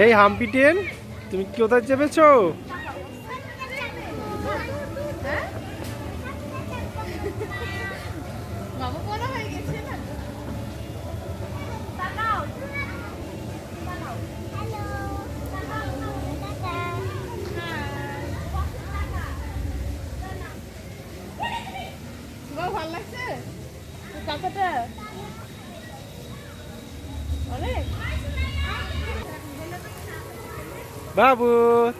এই হাম্পি ট্রেন তুমি কোথায় চেপেছো? ভালো লাগছে? কাকাটা অনেক বাবু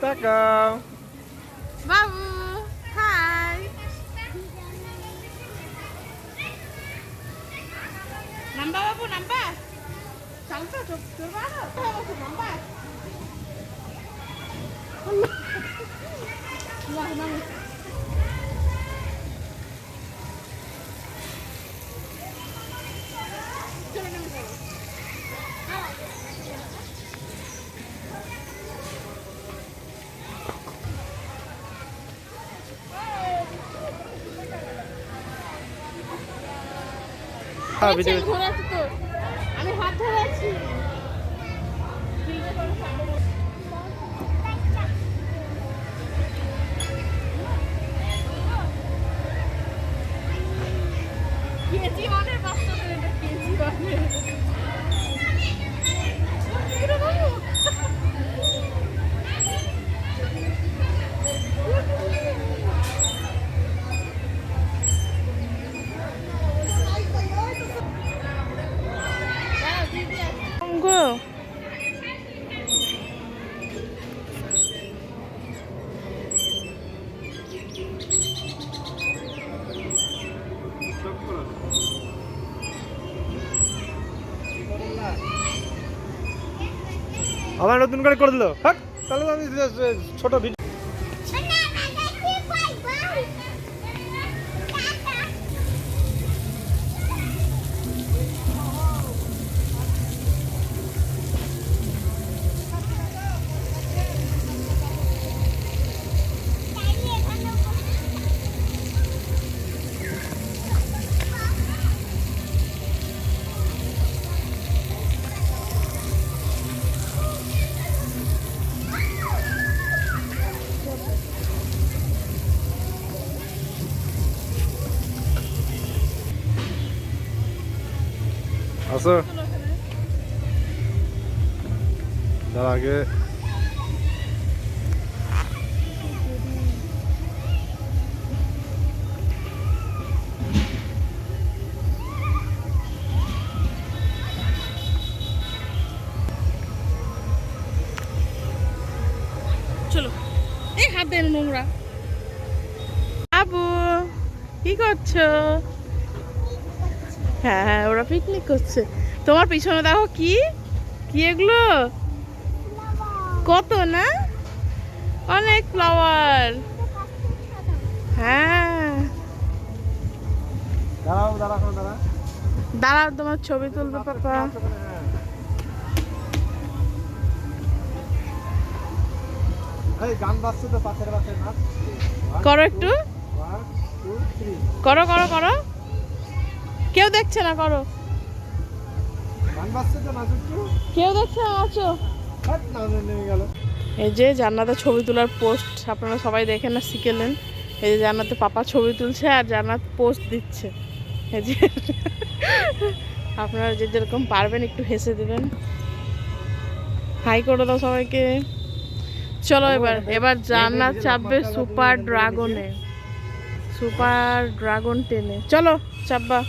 তাকাও বাবু হাই নাম্বা বাবু নাম্বা চালতো তোর তোর বাবা হ্যাঁ, ভিডিও- তো। আমি হাত ধরে আছি। কেজি বাস্তব বাচ্চাদের আমার নতুন করে করে দিল। তাহলে আমি ছোট ভিডিও আসো তার আগে চলো। এই হাত দেন নোংরা। আবু কি করছ? হ্যাঁ হ্যাঁ ওরা পিকনিক করছে। তোমার পিছনে দেখো কি? কি এগুলো? কত না? অনেক ফ্লাওয়ার হ্যাঁ। দাঁড়াও দাঁড়াও দাঁড়া তোমার ছবি তুলবে পাপা। পাশের করো একটু। করো করো করো। কেউ দেখছে না করো। নাচ কেউ দেখছে না আছো হাট না নেমে গেল। এই যে জান্নাতে ছবি তোলার পোস্ট আপনারা সবাই দেখেন না শিখেলেন এই যে জান্নাতে পাপা ছবি তুলছে আর জান্নাত পোস্ট দিচ্ছে। এই যে আপনারা যে যেরকম পারবেন একটু হেসে দেবেন। হাই করে দাও সবাইকে। চলো এবার এবার জান্নাত চাপবে সুপার ড্রাগনে। সুপার ড্রাগন টেনে। চলো চাপবা।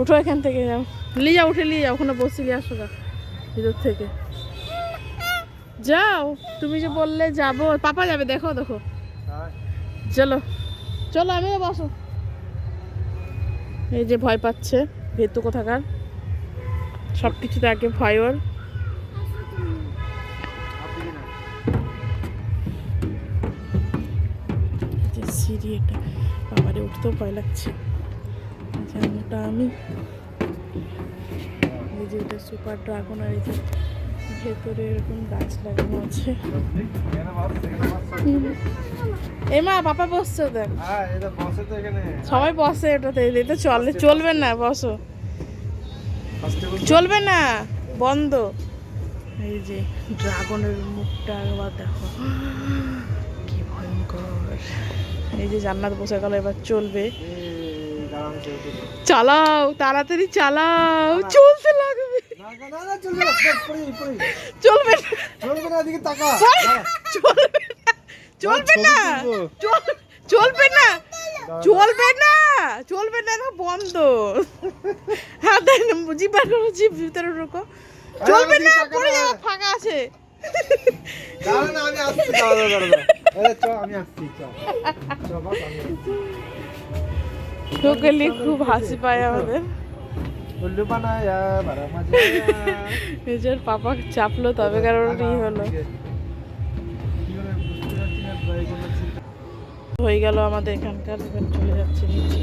উঠো এখান থেকে যাও। নিয়ে যাও উঠে নিয়ে যাও ওখানে বসে নিয়ে আসো গা। ভিতর থেকে। যাও তুমি যে বললে যাব পাপা যাবে দেখো দেখো। চলো চলো আমি বসো। এই যে ভয় পাচ্ছে ভেতু কোথাকার। সব কিছুতে আগে ভয় ওর যে সিঁড়ি এটা বাবারে উঠতেও ভয় লাগছে। যেমনটা আমি। এই যে এটা সুপার ড্রাগন আর এই যে ভেতরে এরকম গাছ লাগানো আছে। এ মা, পাপা বসছে দেখ সবাই বসে এটাতে এটা চলে, চলবে না, বসো। চলবে না, বন্ধ। এই যে ড্রাগনের মুখটা একবার দেখো। কি ভয়ঙ্কর। এই যে জান্নাত বসে গেল, এবার চলবে। চালাও তাড়াতাড়ি চালাও। চলতে লাগবে। চলবে না চলবে না। চলবে না চলবে না। চলবে না চলবে না। না। বন্ধ হ্যাঁ দেখ না জিপ বার করো জিপ ভিতরে ঢুকো। চলবে না পড়ে যাবে ফাঁকা আছে। ঢুকলে খুব হাসি পায় আমাদের। নিজের পাপা চাপলো তবে কারণ ই হলো। হয়ে গেল আমাদের এখানকার চলে যাচ্ছে নিচে।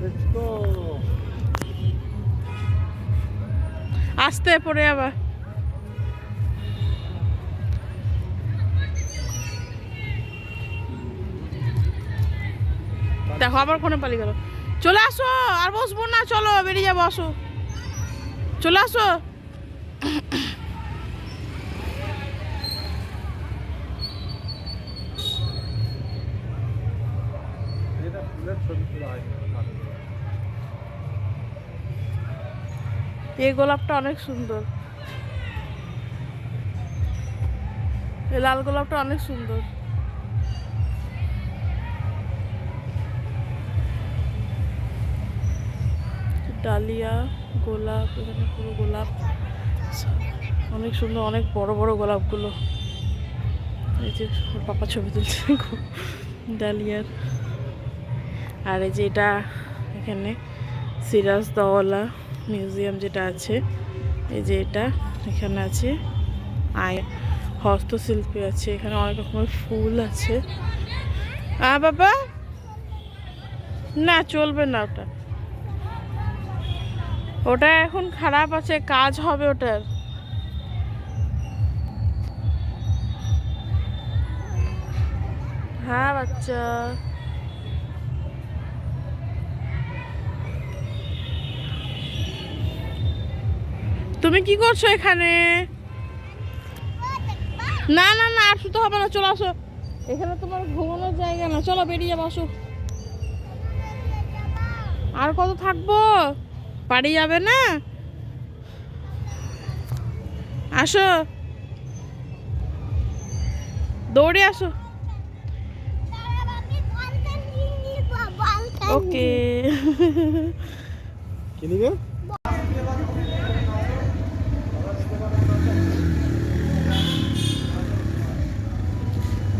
লেটস গো আসতে পড়ে আবার। দেখো, আবার ফোনে পালিয়ে গেল। চলে আসো, আর বসবো না, চলো, বেরিয়ে যাব, আসো। চলে আসো এটা ফুলের ছবি তোলা হয় এই গোলাপটা অনেক সুন্দর। এই লাল গোলাপটা অনেক সুন্দর। ডালিয়া, গোলাপ, এখানে পুরো গোলাপ। অনেক সুন্দর, অনেক বড় বড় গোলাপগুলো। এই যে ওর পাপা ছবি তুলছে, ডালিয়ার। আর এই যে এটা এখানে সিরাজ দওয়ালা। মিউজিয়াম যেটা আছে, এই যে এটা, এখানে আছে। আয়, হস্তশিল্পী আছে, এখানে অনেক রকমের ফুল আছে। আ, বাবা! না, চলবে না ওটা। ওটা এখন খারাপ আছে, কাজ হবে ওটার। হ্যাঁ বাচ্চা। তুমি কি করছ এখানে? না না না আর শুতে হবে না চলো আসো। এখানে তোমার ঘুমানোর জায়গা না চলো বেরিয়ে যাব আসো। আর কত থাকব? বাড়ি যাবে না? আসো। দৌড়ে আসো। ওকে কি নিবে?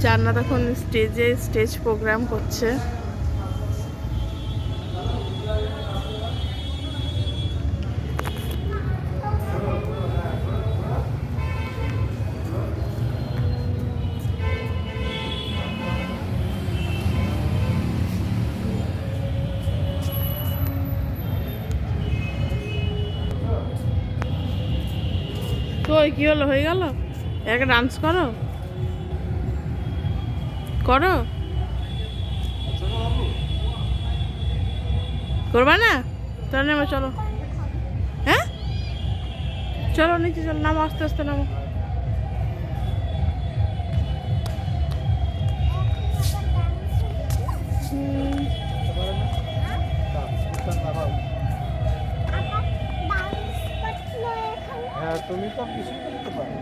জান্নাত এখন স্টেজে স্টেজ প্রোগ্রাম করছে। কি হলো হয়ে গেল? এক ডান্স করো? করো। করবা না? তাহলে নেমো, চলো। হ্যাঁ? চলো, নিচে চলো, নামো, আস্তে আস্তে নামো। হ্যাঁ তুমি তো কিছু করতে পারো